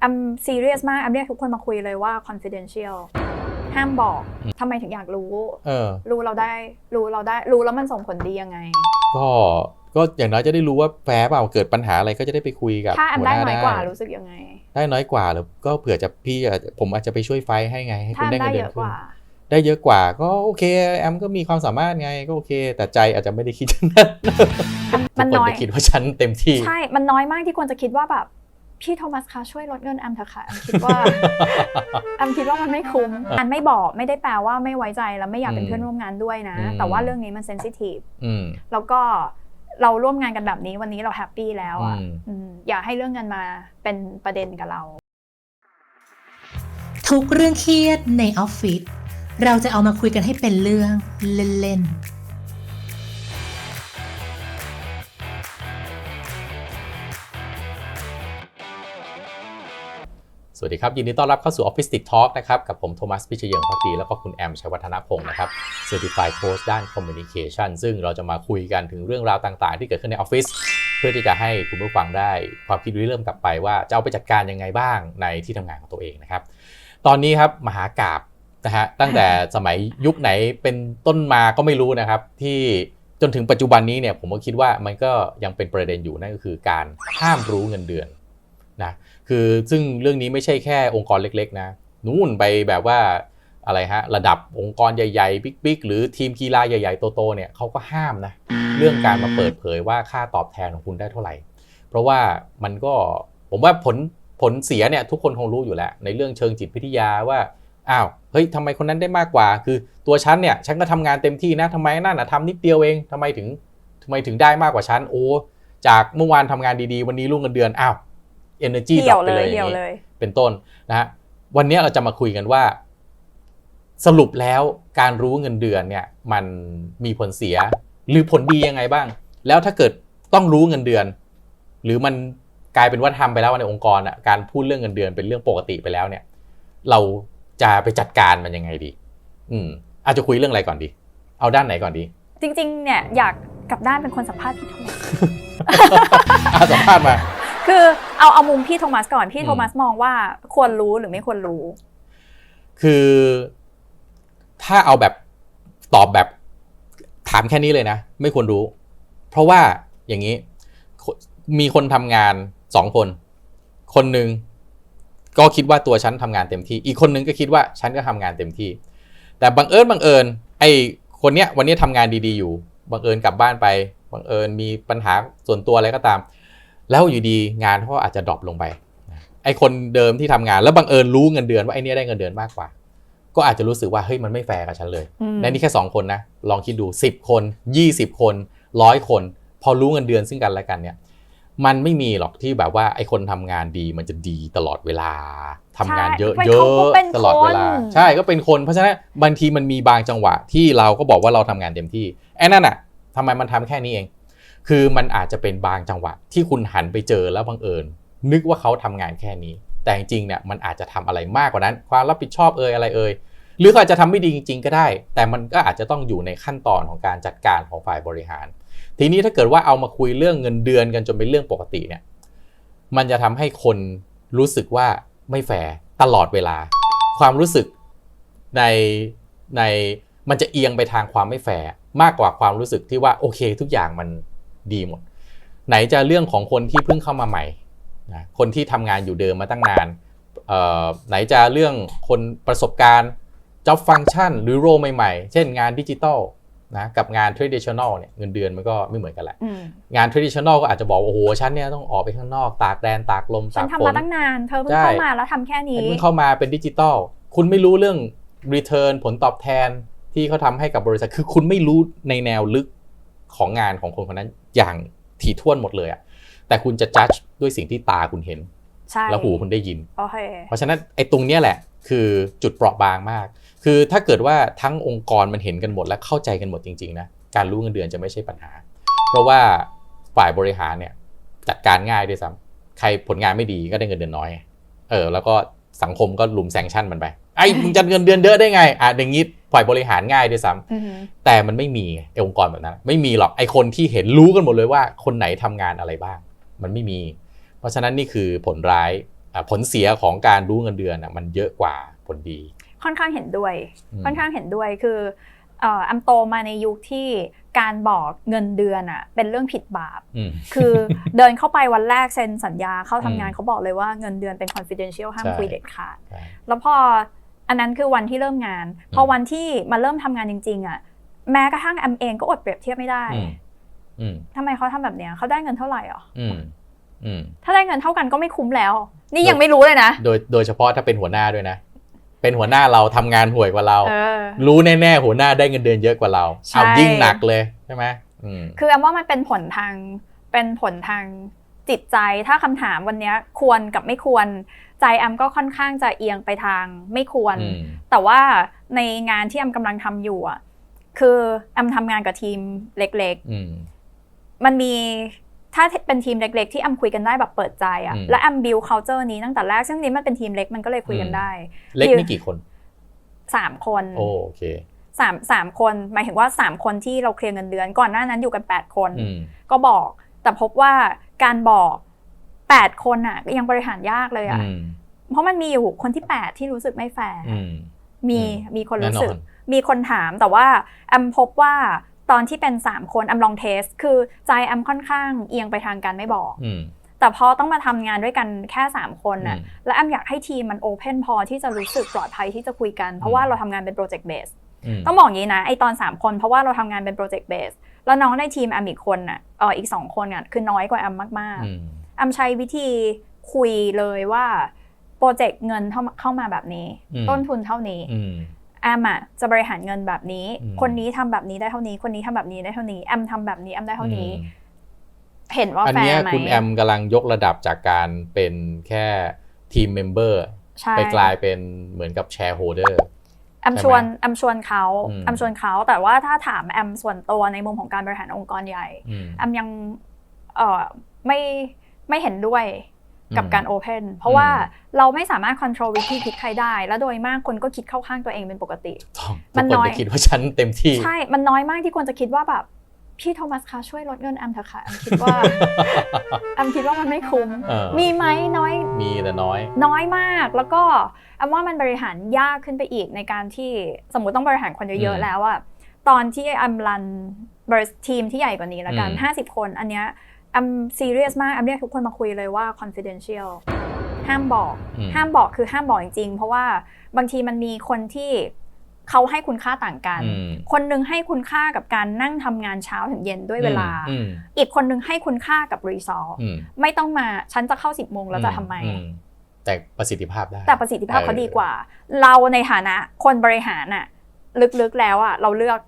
แอมซีเรียสมากแอมเรียกทุกคนมาคุยเลยว่า confidential ห้ามบอกทำไมถึงอยากรู้ เออ รู้เราได้รู้เราได้รู้แล้วมันส่งผลดียังไง ก็ก็อย่างน้อยจะได้รู้ว่าแฟร์เปล่าเกิดปัญหาอะไรก็จะได้ไปคุยกับถ้าแอมหัวได้หน้าน้อยกว่าได้รู้สึกยังไง ได้น้อยกว่าหรือก็เผื่อจะพี่อาจจะผมอาจจะไปช่วยไฟท์ให้ไงให้ถ้าคุณแอมได้ได้เงินเดืเยอนอะกขึ้นว่าได้เยอะกว่าก็โอเคแอมก็มีความสามารถไงก็โอเค แต่ใจอาจจะไม่ได้คิดเช่นนั้นมันทุกน้คอยจะคิดว่าฉันเต็มที่ใช่ มันน้อยมากที่ควรจะคิดว่าแบบ พี่โทมัสคะช่วยลดเงินแอมเถอะค่ะแอมคิดว่าแอมคิดว่ามันไม่คุ้มอันไม่บอกไม่ได้แปลว่าไม่ไว้ใจแล้วไม่อยากเป็นอืมเพื่อนร่วมงานด้วยนะอืมแต่ว่าเรื่องนี้มันเซนซิทีฟอืมแล้วก็เราร่วมงานกันแบบนี้วันนี้เราแฮปปี้แล้วอะอืมอืมอย่าให้เรื่องเงินมาเป็นประเด็นกับเรา ทุกเรื่องเครียดในออฟฟิศเราจะเอามาคุยกันให้เป็นเรื่องเล่นๆ สวัสดีครับ ยินดีต้อนรับเข้าสู่ Office Tick Talk นะครับ กับผมโทมัสพิชเยงพักดีแล้วก็คุณแอมชัยวัฒนพงศ์นะครับ Certified Coach ด้าน Communication ซึ่งเราจะมาคุยกันถึงเรื่องราวต่างๆ ที่เกิดขึ้นในออฟฟิศเพื่อที่จะให้คุณผู้ฟังได้ความคิดริเริ่มกลับไปว่าจะเอาไปจัดการยังไงบ้างในที่ทำงานของตัวเองนะครับ ตอนนี้ครับมหากราบนะฮะตั้งแต่สมัยยุคไหนเป็นต้นมาก็ไม่รู้นะครับที่จนถึงปัจจุบันนี้เนี่ยผมก็คิดว่ามันก็ยังเป็นประเด็นอยู่นั่นก็คือการห้ามรู้เงินเดือน นะคือซึ่งเรื่องนี้ไม่ใช่แค่องค์กรเล็กๆนะนู่นไปแบบว่าอะไรฮะระดับองค์กรใหญ่ๆบิ๊กๆ หรือทีมกีฬาใหญ่ๆโตๆเนี่ยเขาก็ห้ามนะเรื่องการมาเปิดเผยว่าค่าตอบแทนของคุณได้เท่าไหร่ เพราะว่ามันก็ผมว่าผลผลเสียเนี่ยทุกคนคงรู้อยู่แล้ว ในเรื่องเชิงจิตวิทยาว่าอ้าวเฮ้ยทำไมคนนั้นได้มากกว่า คือตัวฉันเนี่ยฉันก็ทำงานเต็มที่นะทำไมนั่นน่ะทำนิดเดียวเองทำไมถึงทำไมถึงได้มากกว่าฉันโอ้จากเมื่อวานทำงานดีๆ วันนี้รุ่งเงินเดือนอ้าว energy ดรเดี่ยอวปไปเลเลยยเดี่ยวอย่างเลนี้ยเป็นต้นนะฮะวันนี้เราจะมาคุยกันว่า สรุปแล้วการรู้เงินเดือนเนี่ยมันมีผลเสียหรือผลดียังไงบ้าง แล้วถ้าเกิดต้องรู้เงินเดือน หรือมันกลายเป็นว่าทำไปแล้วในองค์กรอะการพูดเรื่องเงินเดือนเป็นเรื่องปกติไปแล้วเนี่ย เราจะไปจัดการมันยังไงดี อืมอาจจะคุยเรื่องอะไรก่อนดี เอาด้านไหนก่อนดี จริง ๆ เนี่ยอยากกลับด้านเป็นคนสัมภาษณ์พี่โทมัสอาสัมภาษณ์มา คือเอาเอามุมพี่โทมัสก่อนพี่อืมโทมัสมองว่าควรรู้หรือไม่ควรรู้ คือถ้าเอาแบบตอบแบบถามแค่นี้เลยนะ ไม่ควรรู้ เพราะว่าอย่างนี้คนมีคนทำงานสองคน คนหนึ่งก็คิดว่าตัวฉันทำงานเต็มที่ อีกคนหนึงก็คิดว่าฉันก็ทำงานเต็มที่ แต่บังเอิญบังเอิญ ไอ้คนเนี้ยวันนี้ทำงานดีๆอยู่ บังเอิญกลับบ้านไป บังเอิญมีปัญหาส่วนตัวอะไรก็ตาม แล้วอยู่ดีงานเขาอาจจะดรอปลงไป ไอ้คนเดิมที่ทำงานแล้วบังเอิญรู้เงินเดือนว่าไอ้เนี้ยได้เงินเดือนมากกว่า ก็อาจจะรู้สึกว่าเฮ้ยมันไม่แฟร์กับฉันเลยอืมในนี่แค่2คนนะลองคิดดู 10 คน 20 คนร้อยคน พอรู้เงินเดือนซึ่งกันและกันเนี่ยมันไม่มีหรอกที่แบบว่าไอ้คนทำงานดีมันจะดีตลอดเวลาทำงานเยอะใช่เยเขาอะก็เป็นตลอดเวลาคนใช่ก็เป็นคนเพราะฉะนั้นบางทีมันมีบางจังหวะที่เราก็บอกว่าเราทำงานเต็มที่ไอ้นั่นอะทำไมมันทำแค่นี้เอง คือมันอาจจะเป็นบางจังหวะที่คุณหันไปเจอแล้วบังเอิญ นึกว่าเขาทำงานแค่นี้ แต่จริงๆเนี่ยมันอาจจะทำอะไรมากกว่านั้น ความรับผิดชอบเอ่ยอะไรเอ่ยหรือเขาอาจจะทำไม่ดีจริง ๆ ก็ได้ แต่มันก็อาจจะต้องอยู่ในขั้นตอนของการจัดการของฝ่ายบริหาร ทีนี้ถ้าเกิดว่าเอามาคุยเรื่องเงินเดือนกันจนเป็นเรื่องปกติเนี่ยมันจะทำให้คนรู้สึกว่าไม่แฟร์ตลอดเวลา ความรู้สึกในในมันจะเอียงไปทางความไม่แฟร์มากกว่าความรู้สึกที่ว่าโอเค ทุกอย่างมัน ดีหมด ไหนจะเรื่องของคนที่เพิ่งเข้ามาใหม่นะคนที่ทำงานอยู่เดิมมาตั้งนานเอ่อไหนจะเรื่องคนประสบการณ์ job function หรือโรใหม่ๆ เช่นงานดิจิทัลนะกับงาน traditional เนี่ยเงินเดือนมันก็ไม่เหมือนกันแหละอืมงาน traditional ก็อาจจะบอกว่าโอ้โหฉันเนี่ยต้องออกไปข้างนอก ตากแดนตากลมฉัตานกทำฝมานตั้งนาน เธอเพิ่งใช่เข้ามาแล้วทำแค่นี้เพิ่งเข้ามาเป็นดิจิตอลคุณไม่รู้เรื่อง return ผลตอบแทนที่เขาทำให้กับบริษัทคือคุณไม่รู้ในแนวลึกของงานของคนคนนั้น อย่างถี่ถ้วนหมดเลยอะแต่คุณจะ judge ด้วยสิ่งที่ตาคุณเห็น ใช่แล้วหูคุณได้ยิน โอเคเพราะฉะนั้นไอ้ตรงเนี้ยแหละ คือจุดเปราะบางมาก คือถ้าเกิดว่าทั้งองค์กรมันเห็นกันหมดและเข้าใจกันหมดจริงๆนะการรู้เงินเดือนจะไม่ใช่ปัญหา เพราะว่าฝ่ายบริหารเนี่ยจัดการง่ายด้วยซ้ำใครผลงานไม่ดีก็ได้เงินเดือนน้อย เออ แล้วก็สังคมก็ลุมแซงชั่นมันไปไอ้มึงจะเงินเดือนเยอะได้ไงอะอย่างงี้ฝ่ายบริหารง่ายด้วยซ้ำอือหือแต่มันไม่มีไงไอ้องค์กรแบบนั้น ไม่มีหรอกไอ้คนที่เห็นรู้กันหมดเลยว่าคนไหนทำงานอะไรบ้าง มันไม่มี เพราะฉะนั้นนี่คือผลร้ายอ่าผลเสียของการรู้เงินเดือนอะมันเยอะกว่าผลดี ค่อนข้างเห็นด้วยมค่อนข้างเห็นด้วยคือเอ่อแอมโตมาในยุคที่การบอกเงินเดือนอะเป็นเรื่องผิดบาปอืมคือเดินเข้าไปวันแรกเซ็นสัญญาเข้าทำงานอืมเขาบอกเลยว่าเงินเดือนเป็น confidential ห้ามใช่คุยเด็ดขาดใช่แล้วพอ อันนั้นคือวันที่เริ่มงาน พอวันที่มาเริ่มทำงานจริงๆอะแม้กระทั่งแอมเองก็อดเปรียบเทียบไม่ได้อืมอืมทำไมเขาทำแบบเนี้ยเขาได้เงินเท่าไหร่อะอืมอืมถ้าได้เงินเท่ากันก็ไม่คุ้มแล้ว นี่ยังไม่รู้เลยนะ โดยโดยเฉพาะถ้าเป็นหัวหน้าด้วยนะ เป็นหัวหน้าเราทำงานห่วยกว่าเราเออรู้แน่ๆหัวหน้าได้เงินเดือนเยอะกว่าเราใช่เอายิ่งหนักเลยใช่ไหมอืมคือแอมว่ามันเป็นผลทางเป็นผลทางจิตใจถ้าคำถามวันเนี้ยควรกับไม่ควร ใจแอมก็ค่อนข้างจะเอียงไปทางไม่ควรอืมแต่ว่าในงานที่แอมกำลังทำอยู่อะคือแอมทำงานกับทีมเล็กอืมๆมันมีถ้าเป็นทีมเล็ก ๆ ที่แอมคุยกันได้แบบเปิดใจอะอืมและแอมบิว culture นี้ตั้งแต่แรกซึ่งนี้มันเป็นทีมเล็กมันก็เลยคุยกันอืมได้ เล็กนี่กี่คนสามคนโอโอเคสามสามคนหมายถึงว่าสามคนที่เราเคลียร์เงินเดือน ก่อนหน้านั้นอยู่กันแปดคนอืมก็บอกแต่พบว่าการบอก แปดคนอะยังบริหารยากเลยอะอืมเพราะมันมีอยู่คนที่แปดที่รู้สึกไม่แฟร์อืมมีอืมมีคนแน่รู้นอสึกนมีคนถามแต่ว่าแอมพบว่าตอนที่เป็น 3 คนแอมลองเทส คือใจแอมค่อนข้างเอียงไปทางการไม่บอกอืมแต่พอต้องมาทำงานด้วยกันแค่ 3 คนน่ะอืมและแอมอยากให้ทีมมันโอเพนพอที่จะรู้สึกปลอดภัยที่จะคุยกัน เพราะว่าเราทำงานเป็นโปรเจกต์เบสอืมต้องบอกอย่างนี้นะไอตอน 3 คนเพราะว่าเราทำงานเป็นโปรเจกต์เบสแล้วน้องในทีมแอมอีกคนน่ะเอออีก 2 คนน่ะคือน้อยกว่าแอมมากอืมๆแอมใช้วิธีคุยเลยว่าโปรเจกต์เงินเข้ามาเข้ามาแบบนี้อืมต้นทุนเท่านี้อืมแอมอะจะบริหารเงินแบบนี้อืมคนนี้ทำแบบนี้ได้เท่านี้ คนนี้ทำแบบนี้ได้เท่านี้แอมทำแบบนี้แอมได้เท่านี้อืมเห็นว่าอันแฟเนี้ยร์ไหมคุณแอมกำลังยกระดับจากการเป็นแค่ทีมเมมเบอร์ใช่ไปกลายเป็นเหมือนกับแชร์โฮเดอร์แอมชวนแอมชวนเขาอืมแอมชวนเขาแต่ว่าถ้าถามแอมส่วนตัวในมุมของการบริหารองค์กรใหญ่อืมแอมยังเออไม่ ไม่เห็นด้วยกับอืมการโอเพนเพราะว่าอืมเราไม่สามารถควบคุมวิธีคิดใครได้ และโดยมากคนก็คิดเข้าข้างตัวเองเป็นปกติต้องมัทุกนคนน้อยจะคิดว่าฉันเต็มที่ ใช่ มันน้อยมากที่ควรจะคิดว่าแบบพี่โทมัสคะช่วยลดเงินแอมเถอะค่ะแอมคิดว่าแอมคิดว่ามันไม่คุ้มเออมีไหมน้อย มีแต่น้อย น้อยมากแล้วก็แอมว่ามันบริหารยากขึ้นไปอีกในการที่สมมติต้องบริหารคนเยอือะมๆแล้วอะตอนที่แอมรันบริษัททีมที่ใหญ่กว่านี้แล้วกันอืม50 คน อันเนี้ย แอมซีเรียสมากแอมเรียกทุกคนมาคุยเลยว่า confidential ห้ามบอกอืมห้ามบอกคือห้ามบอกจริงๆ เพราะว่าบางทีมันมีคนที่เขาให้คุณค่าต่างกันอืมคนหนึงให้คุณค่ากับการนั่งทำงานเช้าถึงเย็นด้วยเวลาอืมอีกคนหนึงให้คุณค่ากับรีซอสอืมไม่ต้องมาฉันจะเข้า10โมงแล้วจะทำไมอืแต่ประสิทธิภาพได้ แต่ประสิทธิภาพเขาเออดีกว่า เราในฐานะคนบริหารน่ะลึกๆแล้วอะเราเลือก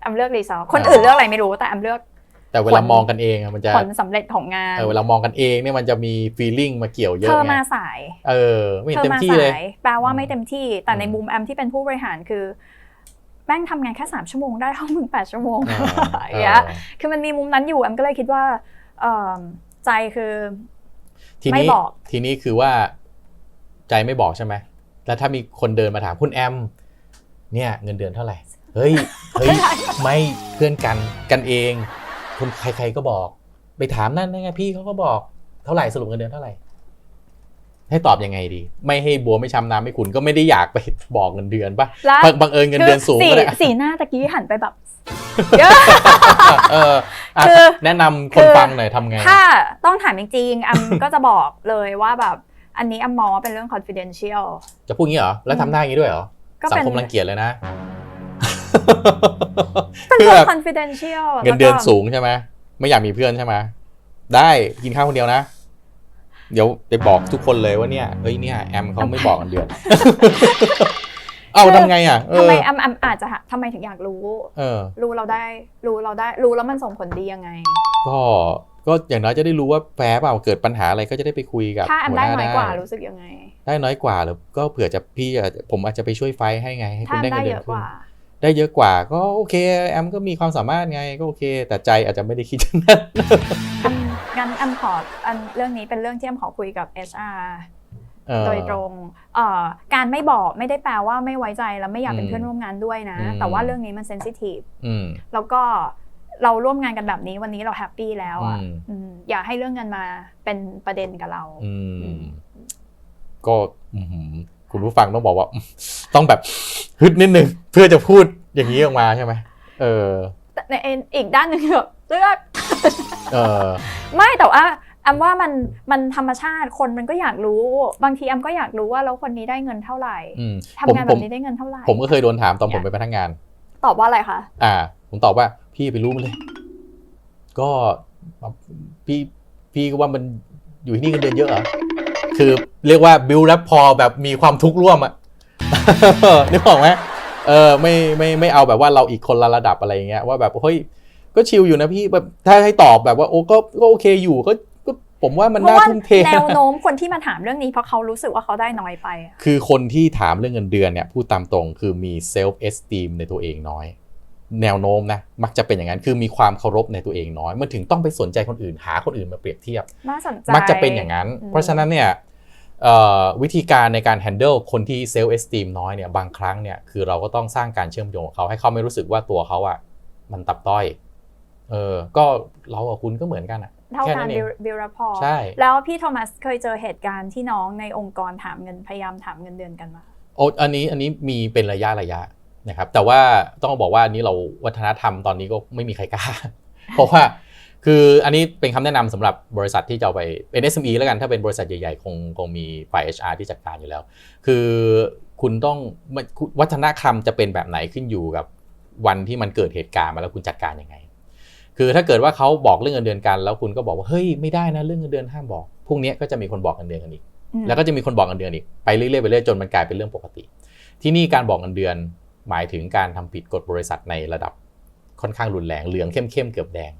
แอมเลือกรีซอสคนอื่นเลือกอะไรไม่รู้แต่แอมเลือก แต่เวลามองกันเองอะมันจะผลสำเร็จของงานเออเวลามองกันเองเนี่ยมันจะมีฟีลลิ่งมาเกี่ยวเยเธอะอไงมาสายเออไม่เห็นเธอเต็มมาที่สาเลยยแปลว่าอืมไม่เต็มที่ แต่ในอืมมุมแอมที่เป็นผู้บริหารคือแม่งทำงานแค่สามชั่วโมงได้เท่ามึงแปดชั่วโมงเอออย่างเงี้ยคือมันมีมุมนั้นอยู่แอมก็เลยคิดว่าเอิ่มใจคือทีไม่นี้บอกทีนี้คือว่า ใจไม่บอกใช่ไหมแล้วถ้ามีคนเดินมาถามคุณแอม เนี่ยเงินเดือนเท่าไหร่เฮ้ยเฮ้ยไม่เพื่อนกันกันเอง คนใคร ๆก็บอก ไปถามนั่นได้ไงพี่เขาก็บอกเท่าไหร่สรุปเงินเดือนเท่าไหร่ ให้ตอบยังไงดี ไม่ให้บัวไม่ช้ำน้ำไม่ขุนก็ไม่ได้อยากไปบอกเงินเดือนปะแล้วบังบังเอิญเงินเดือนสูงคือก็ได้สีสีหน้าตะกี้หันไปแบบเอออะคือแนะนำคคืนอฟังหน่อยทำไง ถ้าต้องถามจริงๆแอมก็จะบอกเลยว่าแบบอันนี้แอมมองว่าเป็นเรื่อง confidential จะพูดงี้เหรอ แล้วทำหน้าอย่างนี้ด้วยเหรอก็สังเป็นคมรังเกียจเลยนะ เป็นคือเรื่แบองบ confidential เงินเดือนแล้วก็สูงใช่ไหมไม่อยากมีเพื่อนใช่ไหมได้กินข้าวคนเดียวนะ เดี๋ยวไปบอกทุกคนเลยว่าเนี่ยเฮ้ยเนี่ยแอมเขาไม่บอกเงินเดือนเอ้าทำไงอะเอทำอไมแอมแอมอาจจะหาทำไมถึงอยากรู้เออรู้เราได้ รู้เราได้ รู้แล้วมันส่งผลดียังไง ก็ก็อย่างน้อยจะได้รู้ว่าแฟร์เปล่าเกิดปัญหาอะไรก็จะได้ไปคุยกับถ้าแอมหัวได้หน้าน้อยกว่าได้รู้สึกยังไง ได้น้อยกว่าหรือก็เผื่อจะพี่อาจจะผมอาจจะไปช่วยไฟท์ให้ไงให้ถ้าคุณแอได้มได้เงินเดืเยอนอะขึ้กนว่า ได้เยอะกว่าก็โอเค แอมก็มีความสามารถไงก็โอเค แต่ใจอาจจะไม่ได้คิดเช่นนั้นแอมงั้นแอมขออันเรื่องนี้เป็นเรื่องที่แอมขอคุยกับ HR เออโดยตรงเอ่อการไม่บอกไม่ได้แปลว่าไม่ไว้ใจแล้วไม่อยากเป็นอืมเพื่อนร่วมงานด้วยนะอืมแต่ว่าเรื่องนี้มันเซนซิทีฟอืมแล้วก็เราร่วมงานกันแบบนี้วันนี้เราแฮปปี้แล้วอะอืมอืมอย่าให้เรื่องเงินมาเป็นประเด็นกับเราอืมก็อื้อหือ คุณผู้ฟังต้องบอกว่า ต้องแบบฮึดนิดนึงเพื่อจะพูดอย่างนี้ออกมาใช่ไหมเออแต่ในอีกด้านหนึ่งแบบเลือกเออไม่แต่ว่าแอมว่ามันมันธรรมชาติคนมันก็อยากรู้ บางทีแอมก็อยากรู้ว่าแล้วคนนี้ได้เงินเท่าไหร่อืมทำผมงานผแบมบนี้ได้เงินเท่าไหร่ผมก็เคยโดนถามตอนผมเป็นพนักงาน ตอบว่าอะไรคะอ่า ผมตอบว่าพี่ไปรู้มันเลย ก็พี่พี่ก็ว่ามันอยู่ที่นี่เงินเดือนเยอะเหรอ คือเรียกว่าบิลแรปพอแบบมีความทุกข์ร่วมอะนึกออกไหมเออไม่ไม่ไม่เอาแบบว่าเราอีกคนละระดับอะไรอย่างเงี้ยว่าแบบเฮ้ยก็ชิลอยู่นะพี่แบบถ้าให้ตอบแบบว่าโอ้ก็ก็โอเคอยู่ก็ก็ผมว่ามันเพราะน่าว่าทุ่มเทแนวโน้มคนที่มาถามเรื่องนี้เพราะเขารู้สึกว่าเขาได้น้อยไปอะคือคนที่ถามเรื่องเงินเดือนเนี่ยพูดตามตรงคือมีเซลฟ์เอสติมในตัวเองน้อย แนวโน้มนะมักจะเป็นอย่างนั้นคือมีความเคารพในตัวเองน้อยมันถึงต้องไปสนใจคนอื่น หาคนอื่นมาเปรียบเทียบน่าสนใจมักจะเป็นอย่างนั้นอืมเพราะฉะนั้นเนี่ยเอ่อวิธีการในการ handle คนที่เซลฟ์เอสติมน้อยเนี่ยบางครั้งเนี่ยคือเราก็ต้องสร้างการเชื่อมโยงกับเขาให้เขาไม่รู้สึกว่าตัวเขาอะมันตับต้อยเออก็เรากับคุณก็เหมือนกันอะเท่าแค่กันั้นนเองบิลรับพอใช่แล้วพี่โทมัสเคยเจอเหตุการณ์ที่น้องในองค์กรถามเงินพยายามถามเงินเดือนกันมาโอ้อันนี้อันนี้มีเป็นระยะระยะ นะครับแต่ว่าต้องบอกว่าอันนี้เราวัฒนธรรมตอนนี้ก็ไม่มีใครกล้า เพราะว่าคืออันนี้เป็นคำแนะนำสำหรับบริษัทที่จะเอาไปเป็น SME แล้วกันถ้าเป็นบริษัทใหญ่ๆ คงคงมีฝ่าย HR ที่จัดการอยู่แล้ว คือคุณต้องวัฒนธรรมจะเป็นแบบไหนขึ้นอยู่กับวันที่มันเกิดเหตุการณ์มาแล้วคุณจัดการยังไง คือถ้าเกิดว่าเขาบอกเรื่องเงินเดือนกัน แล้วคุณก็บอกว่าเฮ้ยไม่ได้นะเรื่องเงินเดือนห้ามบอกพรุ่งนี้ก็จะมีคนบอกเงินเดือนกันอีก แล้วก็จะมีคนบอกเงินเดือนอีกไปเรื่อยๆไปเรื่อยจนมันกลายเป็นเรื่องปกติ ที่นี่การบอกเงินเดือน หมายถึงการทำผิดกฎบริษัทในระดับค่อนข้างรุนแรงเหลืองเข้มๆเกือบแดง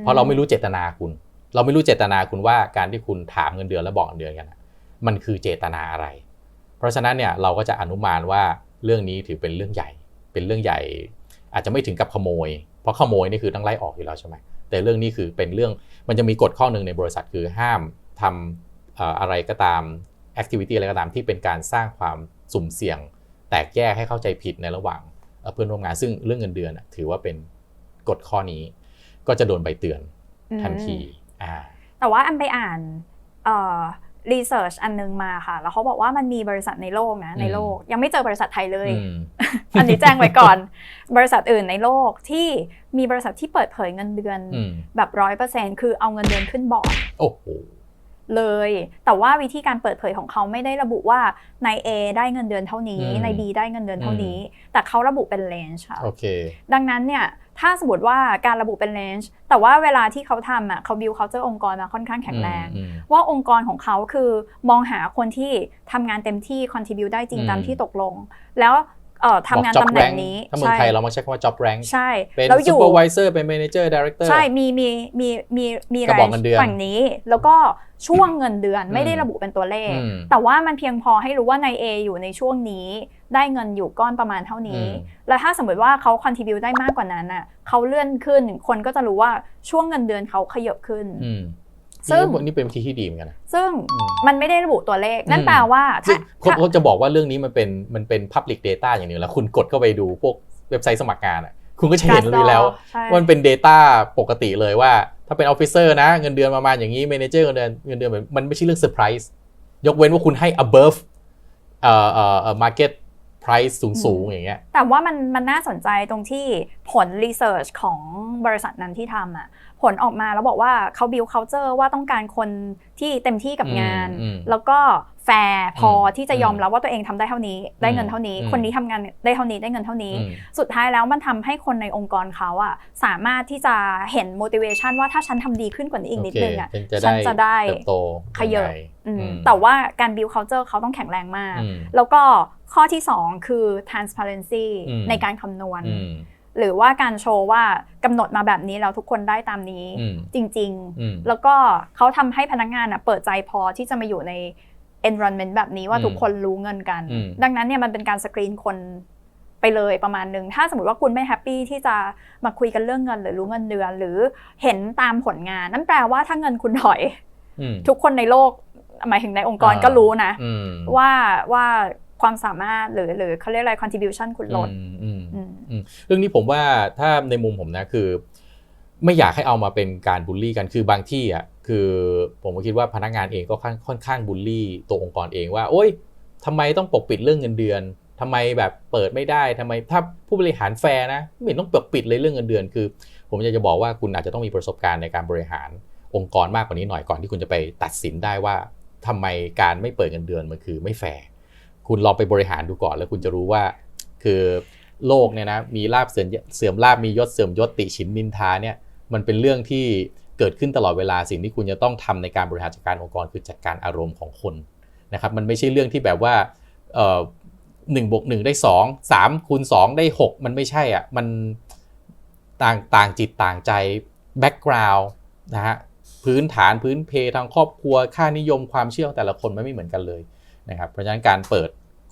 เพราะเราไม่รู้เจตนาคุณ เราไม่รู้เจตนาคุณว่าการที่คุณถามเงินเดือนแล้วบอกเงินเดือนกันน่ะมันคือเจตนาอะไร เพราะฉะนั้นเนี่ยเราก็จะอนุมานว่าเรื่องนี้ถือเป็นเรื่องใหญ่ เป็นเรื่องใหญ่ อาจจะไม่ถึงกับขโมย เพราะขโมยนี่คือต้องไล่ออกอยู่แล้วใช่ไหมแต่เรื่องนี้คือเป็นเรื่องมันจะมีกฎข้อหนึ่งในบริษัทคือห้ามทำเอ่ออะไรก็ตาม activity อะไรก็ตามที่เป็นการสร้างความสุ่มเสี่ยง แตกแยกให้เข้าใจผิดในระหว่างเอ่อเพื่อนร่วมงานซึ่งเรื่องเงินเดือนน่ะถือว่าเป็นกฎข้อนี้ ก็จะโดนใบเตือนอืมทันทีอ่าแต่ว่าอันไปอ่านเอ่อรีเสิร์ชอันนึงมาค่ะ แล้วเขาบอกว่ามันมีบริษัทในโลกนะอืมในโลก ยังไม่เจอบริษัทไทยเลยอืมอันนี้แจ้งไว้ก่อน บริษัทอื่นในโลกที่มีบริษัทที่เปิดเผยเงินเดือนอืมแบบร้อยเปอร์เซ็นคือเอาเงินเดือนขึ้นบอร์ดโอ้โห เลย แต่ว่าวิธีการเปิดเผยของเขาไม่ได้ระบุว่านาย A ได้เงินเดือนเท่านี้อืมนาย B ได้เงินเดือนเท่าอืมนี้ แต่เขาระบุเป็นเลนจ์ค่ะโอเคดังนั้นเนี่ยถ้าสมมติว่าการระบุเป็นเลนจ์แต่ว่าเวลาที่เขาทำอะเขาบิวเขาเจอองค์กรมาค่อนข้างแข็งแรงอืมว่าองค์กรของเขาคือมองหาคนที่ทำงานเต็มที่ contribu ได้จริงอืมตามที่ตกลง แล้ว เอ่อทำงานบอก job ตำแหน่ง rank นี้ถ้าเมืองไทยเรามักใช้คำว่า job rank ใช่เป็นแล้วอยู่ supervisor เป็น manager director ใช่มีมีมีมีมีก็บอกเงินเดือนฝั่งนี้ แล้วก็ช่วงเงินเดือนอืมไม่ได้ระบุเป็นตัวเลขอืมแต่ว่ามันเพียงพอให้รู้ว่านาย A อยู่ในช่วงนี้ ได้เงินอยู่ก้อนประมาณเท่านี้อืมแล้วถ้าสมมติว่าเขา contribu ได้มากกว่านั้นอะเขาเลื่อนขึ้นคนก็จะรู้ว่าช่วงเงินเดือนเขาขยับขึ้นอืม ซึ่งนี่นี่เป็นวิธีที่ดีเหมือนกันนะซึ่งอืมมันไม่ได้ระบุตัวเลข นั่นอืมแปลว่าซึ่ถ้างเขาเขาจะบอกว่าเรื่องนี้มันเป็นมันเป็น public data อย่างหนึ่งแล้วคุณกดเข้าไปดูพวกเว็บไซต์สมัครงานอะคุณก็จะเห็นเลยแล้วใช่ว่ามันเป็น Data ปกติเลยว่า ถ้าเป็นออฟฟิเซอร์นะ เงินเดือนประมาณอย่างนี้ m ม n เจอร์เงินเดือนเงินเดือนแบบมันไม่ใช่เรื่องเซอร์ไพรส์ยกเว้นว่าคุณให้ above เอ่อเอ่อเอ่อ market price สูงสูงอย่างเงี้ย แต่ว่ามันมันน่าสนใจตรงที่ผลรีเสิร์ชของบริษัทนั้นที่ทำอะ ผลออกมาแล้วบอกว่าเขา build culture ว่าต้องการคนที่เต็มที่กับงานอืมแล้วก็แฟร์พออมที่จะยอมรับว่าตัวเองทำได้เท่านี้ ได้เงินเท่านี้อืมคนนี้ทำงานได้เท่านี้ได้เงินเท่านี้อืมสุดท้ายแล้วมันทำให้คนในองค์กรเขาอะสามารถที่จะเห็น motivation ว่าถ้าฉันทำดีขึ้นกว่านี้อีกนิดนึงอะโเคฉันจะได้เติบโตขยับยังไงอืมอืมแต่ว่าการ build culture เขาต้องแข็งแรงมากอืมแล้วก็ข้อที่ 2 คือ transparency อืมในการคำนวณอืม หรือว่าการโชว์ว่ากำหนดมาแบบนี้แล้วทุกคนได้ตามนี้อืมจริงอืมๆแล้วก็เขาทำให้พนักงานอะเปิดใจพอที่จะมาอยู่ใน environment แบบนี้ว่าอืมทุกคนรู้เงินกันอืมดังนั้นเนี่ยมันเป็นการสกรีนคนไปเลยประมาณหนึ่งถ้าสมมติว่าคุณไม่แฮปปี้ที่จะมาคุยกันเรื่องเงิน หรือรู้เงินเดือน หรือเห็นตามผลงาน นั่นแปลว่าถ้าเงินคุณถอยอืมทุกคนในโลกหมายถึงในองค์กรอ่าก็รู้นะอืมว่าว่า ความสามารถหรือหรือเขาเรียกอะไร contribution คุณลดอืมอืมอืมเรื่องนี้ผมว่าถ้าในมุมผมนะคือ ไม่อยากให้เอามาเป็นการบูลลี่กันคือบางที่อะคือผมก็คิดว่าพนักงานเองก็ค่อนค่อนข้างบูลลี่ตัวองค์กรเองว่า โอ๊ยทำไมต้องปกปิดเรื่องเงินเดือนทำไมแบบเปิดไม่ได้ทำไมถ้าผู้บริหารแฟร์นะไม่เห็นต้องปกปิดเลยเรื่องเงินเดือน คือ ผมอยากจะบอกว่าคุณอาจจะต้องมีประสบการณ์ในการบริหารองค์กรมากกว่านี้หน่อยก่อนที่คุณจะไปตัดสินได้ว่าทำไมการไม่เปิดเงินเดือนมันคือไม่แฟร์ คุณลองไปบริหารดูก่อนแล้วคุณจะรู้ว่า คือโลกเนี่ยนะมีลาบเสื่อมเสื่อมลาบมียศเสื่อมยศติฉินนินทาเนี่ยมันเป็นเรื่องที่เกิดขึ้นตลอดเวลาสิ่งที่คุณจะต้องทำในการบริหารจัดการองค์กรคือจัดการอารมณ์ของคนนะครับมันไม่ใช่เรื่องที่แบบว่าเอ่อหนึ่งบวกหนึ่งได้สองสามคูณสองได้หกมันไม่ใช่อะมันต่างต่างจิตต่างใจแบ็กกราวน์นะฮะพื้นฐานพื้นเพทางครอบครัวค่านิยมความเชื่อของแต่ละคนมันไม่เหมือนกันเลย นะครับเพราะฉะนั้นการเปิด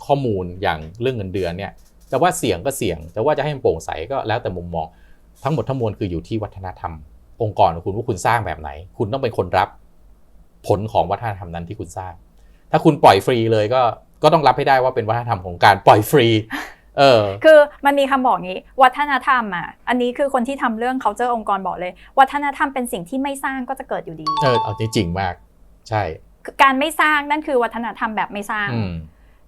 ข้อมูลอย่างเรื่องเงินเดือนเนี่ยแต่ว่าเสี่ยงก็เสี่ยง แต่ว่าจะให้มันโปร่งใสก็แล้วแต่มุมมอง ทั้งหมดทั้งมวลคืออยู่ที่วัฒนธรรม องค์กรของคุณว่าคุณสร้างแบบไหน คุณต้องเป็นคนรับผลของวัฒนธรรมนั้นที่คุณสร้าง ถ้าคุณปล่อยฟรีเลยก็ก็ต้องรับให้ได้ว่าเป็นวัฒนธรรมของการปล่อยฟรีเออคือมันมีคำบอกงี้ วัฒนธรรมอะอันนี้คือคนที่ทำเรื่อง culture องค์กรบอกเลย วัฒนธรรมเป็นสิ่งที่ไม่สร้างก็จะเกิดอยู่ดี เออเอาจริงๆมาก ใช่คือ การไม่สร้างนั่นคือวัฒนธรรมแบบไม่สร้างอืม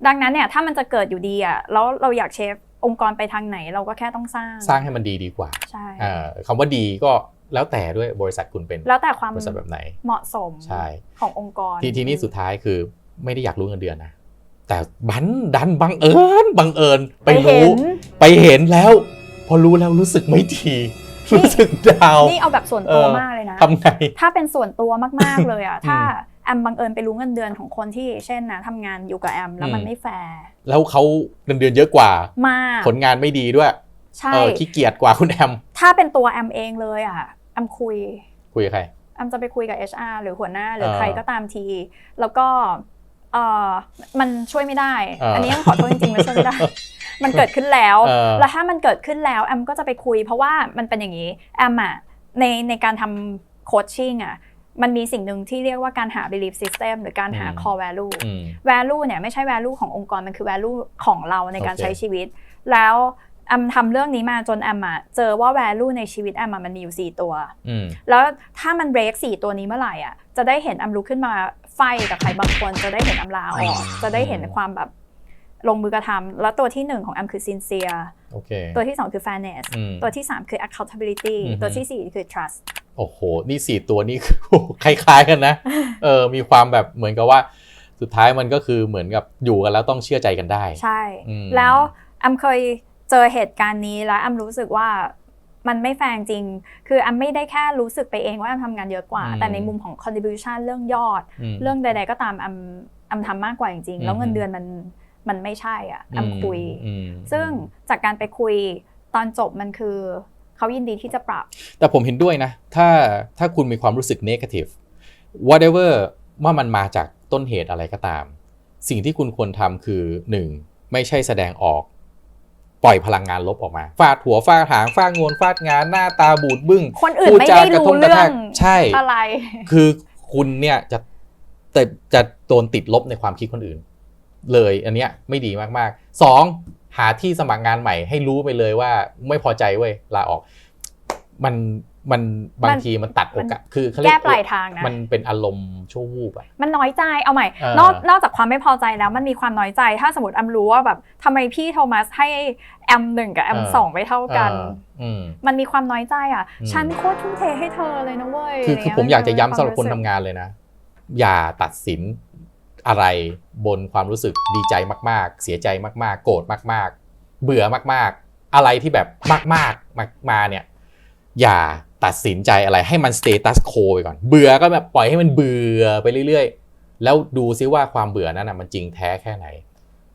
ดังนั้นเนี่ยถ้ามันจะเกิดอยู่ดีอะแล้วเราอยากเชฟองค์กรไปทางไหนเราก็แค่ต้องสร้าง สร้างให้มันดีดีกว่าใช่เอ่อคำว่าดีก็แล้วแต่ด้วยบริษัทคุณเป็น แล้วแต่ความบริษัทแบบไหนเหมาะสมใช่ขององค์กร ทีทีนี้สุดท้ายคือไม่ได้อยากรู้เงินเดือนนะแต่บันดันบังเอิญบังเอิญไปไปเห็รู้นไปเห็นแล้ว พอรู้แล้วรู้สึกไม่ดีรู้สึกดาวนี่เอาแบบส่วนตัวเออมากเลยนะทำไงถ้าเป็นส่วนตัวมากๆเลยอะอืมถ้า แอมบังเอิญไปรู้เงินเดือนของคนที่เช่นนะทำงานอยู่กับแอมแล้วมันอืมไม่แฟร์แล้วเขาเงินเดือนเยอะกว่า มากผลงานไม่ดีด้วยใช่เออขี้เกียจกว่าคุณแอม ถ้าเป็นตัวแอมเองเลยอะแอมคุย คุยกับใครแอมจะไปคุยกับ HR หรือหัวหน้าหรือเออใครก็ตามที แล้วก็เออมันช่วยไม่ได้เอออัอันนี้ต้องขอโทษจริงๆมันช่วยไม่ได้ มันเกิดขึ้นแล้วเออแล้วถ้ามันเกิดขึ้นแล้วแอมก็จะไปคุย เพราะว่ามันเป็นอย่างนี้แอมอะในในการทำโคชชิ่งอะ มันมีสิ่งหนึ่งที่เรียกว่าการหา belief system หรือการหาอืม core value อืม value เนี่ยไม่ใช่ value ขององค์กรมันคือ value ของเราในการโอเคใช้ชีวิต แล้วแอมทำเรื่องนี้มาจนแอมอะเจอว่า value ในชีวิตแอมอะมันมีอยู่ 4 ตัวอืมแล้วถ้ามัน break 4 ตัวนี้เมื่อไหร่อะจะได้เห็นแอมลุกขึ้นมาไฟกับใครบางคนจะได้เห็นแอมลาออกอืมจะได้เห็นความแบบลงมือกระทำแล้วตัวที่หนึ่งของแอมคือ sincere โอเคตัวที่สองคือ fairness อืมตัวที่สามคือ accountability อือฮึตัวที่สี่คือ trust โอ้โห นี่สี่ตัวนี้คือคล้ายๆกันนะ เออ มีความแบบเหมือนกับว่า สุดท้ายมันก็คือเหมือนกับอยู่กันแล้วต้องเชื่อใจกันได้ ใช่อืมแล้วแอมเคยเจอเหตุการณ์นี้แล้วแอมรู้สึกว่ามันไม่แฟร์จริง คือแอมไม่ได้แค่รู้สึกไปเองว่าแอมทำงานเยอะกว่าอืมแต่ในมุมของ contribution เรื่องยอดมเรื่องใด ๆ ก็ตามแอมแอมทำมากกว่าจริงๆ แล้วอืมเงินเดือนมันมันไม่ใช่อะแอมคุยอืมซึ่งจากการไปคุยตอนจบมันคือ เขายินดีที่จะปรับ แต่ผมเห็นด้วยนะ ถ้าถ้าคุณมีความรู้สึก negative whatever ว่ามันมาจากต้นเหตุอะไรก็ตาม สิ่งที่คุณควรทำคือ 1. ไม่ใช่แสดงออกปล่อยพลังงานลบออกมา ฟาดหัวฟาดหางฟาดงวนฟาดงานหน้าตาบูดบึ้งคนอื่นพูไม่จาได้กระทรู้กระเรื่แทอกงใช่อะไร คือคุณเนี่ยจะแต่จะโดนติดลบในความคิดคนอื่น เลยอันเนี้ยไม่ดีมากๆสอง หาที่สมัครงานใหม่ให้รู้ไปเลยว่าไม่พอใจเว้ยลาออก มันมันบางทีมันตัดโอกาสคือเขาเรีแก้ยกปลายทางนะมันเป็นอารมณ์ชั่ววูบอะมันน้อยใจเอาใหม่เออนอกนอกจากความไม่พอใจแล้วมันมีความน้อยใจถ้าสมมติแอมรู้ว่าแบบทำไมพี่โทมัสให้แอมหนึ่งกับแอมสองไม่เท่ากันเอออืมมันมีความน้อยใจอะอืมฉันโคตรทุ่มเทให้เธอเลยนะเว้ยคือคือผมอยากจะย้ำสำหรับคนวามทำงานเลยนะ อย่าตัดสิน อะไรบนความรู้สึกดีใจมาก ๆ เสียใจมาก ๆ โกรธมาก ๆ เบื่อมาก ๆ อะไรที่แบบมากๆมามาเนี่ยอย่าตัดสินใจอะไรให้มันสเตตัสโคไปก่อน เบื่อก็แบบปล่อยให้มันเบื่อไปเรื่อย ๆ แล้วดูซิว่าความเบื่อนั้นนะมันจริงแท้แค่ไหน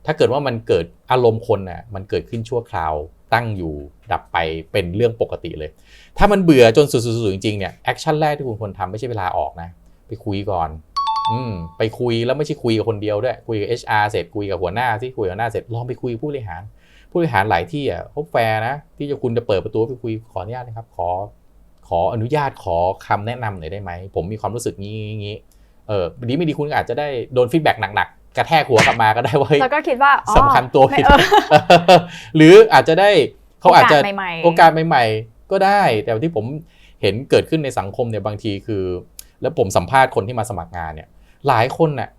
ถ้าเกิดว่ามันเกิดอารมณ์คนน่ะมันเกิดขึ้นชั่วคราวตั้งอยู่ดับไปเป็นเรื่องปกติเลย ถ้ามันเบื่อจนสุดๆจริงๆเนี่ยแอคชั่นแรกที่คุณควรทำไม่ใช่เวลาออกนะ ไปคุยก่อน อืมไปคุยแล้วไม่ใช่คุยกับคนเดียวด้วย คุยกับ HR เสร็จคุยกับหัวหน้าที่คุยกับหัวหน้าเสร็จลองไปคุยกับผู้บริหาร ผู้บริหารหลายที่อะเขาแฟร์นะ ที่จะคุณจะเปิดประตูไปคุยขออนุญาตนะครับ ขอ ขออนุญาตขอคำแนะนำหน่อยได้ไหมผมมีความรู้สึกงี้งี้เออดีไม่ดีคุณก็อาจจะได้โดนฟีดแบ็กหนักๆกระแทกหัวกลับมาก็ได้ว่าเฮ้ยแล้วก็คิดว่าอ๋อสำคัญตัวไม่ผิดเออหรืออาจจะได้เขาอาจจะโอกาสใหม่ๆโอกาสใหม่ ๆ ก็ได้ แต่ที่ผมเห็นเกิดขึ้นในสังคมเนี่ยบางทีคือ แล้วผมสัมภาษณ์คนที่มาสมัครงานเนี่ย หลายคนน่ะ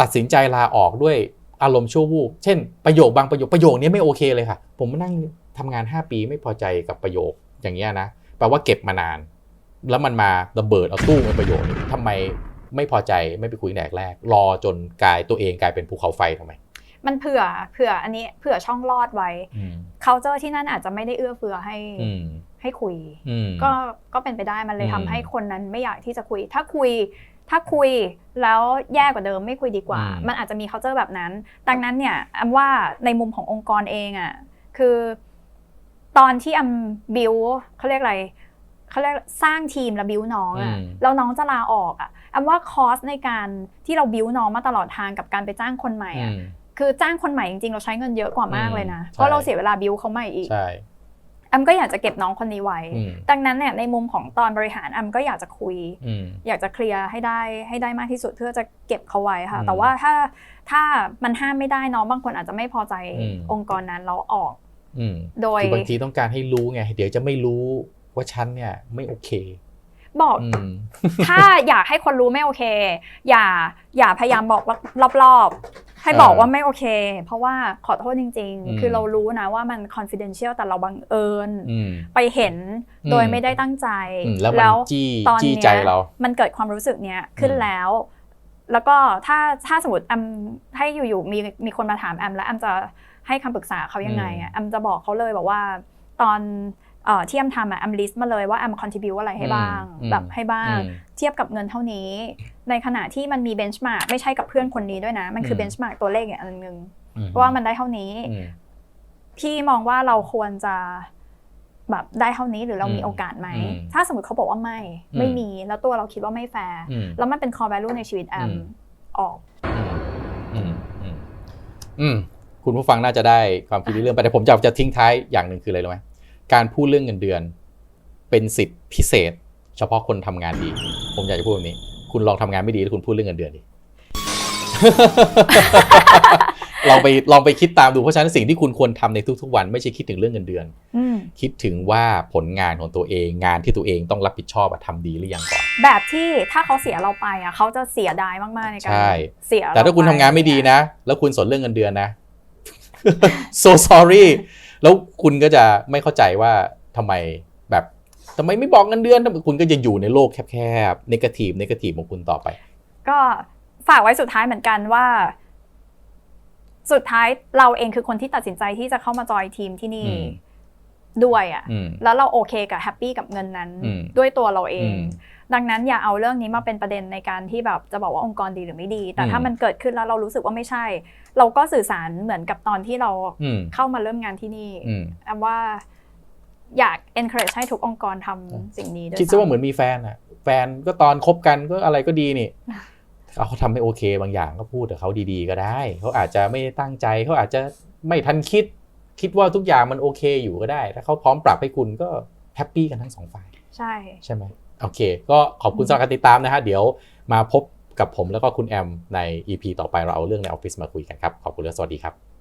ตัดสินใจลาออกด้วยอารมณ์ชั่ววูบเช่นประโยคบางประโยคประโยคนี้ไม่โอเคเลยค่ะ ผมมานั่งทำงาน 5 ปีไม่พอใจกับประโยคอย่างเงี้ยนะแปลว่าเก็บมานาน แล้วมันมาระเบิดเอาตู้ในประโยคนี้ทำไมไม่พอใจไม่ไปคุยแหนกแรก รอจนกลายตัวเองกลายเป็นภูเขาไฟทำไมมันเผื่อเผื่ออันนี้เผื่อช่องรอดไว้อืม culture ที่นั่นอาจจะไม่ได้เอื้อเฟื้อให้อืมให้คุยอืมก็ก็เป็นไปได้มันเลยอืมทำให้คนนั้นไม่อยากที่จะคุย ถ้าคุย ถ้าคุยแล้วแย่กว่าเดิมไม่คุยดีกว่าอืมมันอาจจะมี culture แบบนั้น ดังนั้นเนี่ยแอมว่าในมุมขององค์กรเองอะ่ะคือตอนที่แอมบิวเขาเรียกอะไรเขาเรียกสร้างทีมแล้วบิวน้องอะ่ะอืมแล้วน้องจะลาออกอะ่ะแอมว่าคอสในการที่เราบิวน้องมาตลอดทางกับการไปจ้างคนใหม่อือะ่ะมคือจ้างคนใหม่จริงๆ เราใช้เงินเยอะกว่ามากเลยนะอืมเพราะเราใช่เสียเวลาบิวเขาใหม่อีกใช่แอ มก็อยากจะเก็บน้องคนนี้ไว้อืมดังนั้นเนี่ยในมุมของตอนบริหารแอมก็อยากจะคุยอืมอยากจะเคลียร์ให้ได้ให้ได้มากที่สุดเพื่อจะเก็บเขาไว้ค่ะอืมแต่ว่าถ้าถ้ามันห้ามไม่ได้น้องบางคนอาจจะไม่พอใจอืมองค์กรนั้นเราออกอืมโดยคือบางทีต้องการให้รู้ไง เดี๋ยวจะไม่รู้ว่าฉันเนี่ยไม่โอเค บอกอืมถ้าอยากให้คนรู้ไม่โอเค อย่าอย่าพยายามบอกรอบๆ ให้บอกเออว่าไม่โอเค เพราะว่าขอโทษจริงอืมๆคือเรารู้นะว่ามัน confidential แต่เราบังเอิญอืมไปเห็นโดยอืมไม่ได้ตั้งใจอืมแล้วมันจี้ตอนจี้เนี้ยใจเรามันเกิดความรู้สึกเนี้ยขึ้นอืมแล้ว แล้วก็ถ้าถ้าสมมติแอมให้อยู่ๆมีมีคนมาถามแอมแล้วแอมจะให้คำปรึกษาเขายังไงอะแอมจะบอกเขาเลยบอกว่าตอนเอ่อ ที่แอมทำอะแอมลิสต์มาเลยว่าแอมคอนทิบิวอะไรให้บ้างอืมแบบให้บ้างอืมเทียบกับเงินเท่านี้ ในขณะที่มันมีเบนช์มาร์กไม่ใช่กับเพื่อนคนนี้ด้วยนะ มันคือมเบนช์มาร์กตัวเลขอย่างอันหนึงอืมว่ามันได้เท่านี้อืมพี่มองว่าเราควรจะแบบได้เท่านี้หรือเรามีอืมโอกาสไหมอืมถ้าสมมติเขาบอกว่าไม่อืมไม่มีแล้วตัวเราคิดว่าไม่แฟร์อืมแล้วมันเป็น core value ในชีวิตแอมอืมออกอืมอืมอืมคุณผู้ฟังน่าจะได้ความคิดเรื่องไปแต่ผมจะจะทิ้งท้ายอย่างหนึ่งคืออะไรรู้ไหม การพูดเรื่องเงินเดือน เป็นสิทธิพิเศษ เฉพาะคนทำงานดี ผมอยากจะพูดแบบนี้ คุณลองทำงานไม่ดีแล้วคุณพูดเรื่องเงินเดือนดิลองไปลองไปคิดตามดูเพราะฉะนั้นสิ่งที่คุณควรทำในทุกๆวัน ไม่ใช่คิดถึงเรื่องเงินเดือนอืมคิดถึงว่าผลงานของตัวเองงานที่ตัวเองต้องรับผิดชอบอะทำดีหรือยังก่อน แบบที่ถ้าเขาเสียเราไปอะเขาจะเสียดายมากๆในการใช่เสียแต่ถ้าคุณเรทำไปงานไม่ดีนะ แล้วคุณสนเรื่องเงินเดือนนะ so sorry แล้วคุณก็จะไม่เข้าใจว่าทำไมแบบทำไมไม่บอกเงินเดือนคุณก็จะอยู่ในโลกแคบๆ negative negative ของคุณต่อไป ก็ฝากไว้สุดท้ายเหมือนกันว่า สุดท้ายเราเองคือคนที่ตัดสินใจที่จะเข้ามาจอยทีมที่นี่อืมด้วยอะอืมแล้วเราโอเคกับแฮปปี้กับเงินนั้นอืมด้วยตัวเราเองอืม ดังนั้นอย่าเอาเรื่องนี้มาเป็นประเด็นในการที่แบบจะบอกว่าองค์กรดีหรือไม่ดี แต่อืมถ้ามันเกิดขึ้นแล้วเรารู้สึกว่าไม่ใช่ เราก็สื่อสารเหมือนกับตอนที่เราอืมเข้ามาเริ่มงานที่นี่อืมแอมว่าอยาก encourage ให้ทุกองค์กรทำสิ่งนี้ด้วยคิดซะว่าเหมือนมีแฟนอะแฟนก็ตอนคบกันก็อะไรก็ดีนี่เอาเขาทำไม่โอเค บางอย่างก็พูดกับเขาดีๆ ก็ได้ เขาอาจจะไม่ได้ตั้งใจเขาอาจจะไม่ทันคิด คิดว่าทุกอย่างมันโอเคอยู่ก็ได้ ถ้าเขาพร้อมปรับให้คุณก็แฮปปี้กันทั้งสองฝ่าย ใช่ใช่ไหม โอเค ก็ขอบคุณสำหรับการติดตามนะฮะ เดี๋ยวมาพบกับผมแล้วก็คุณแอมใน EP ต่อไปเราเอาเรื่องในออฟฟิศมาคุยกันครับ ขอบคุณและสวัสดีครับ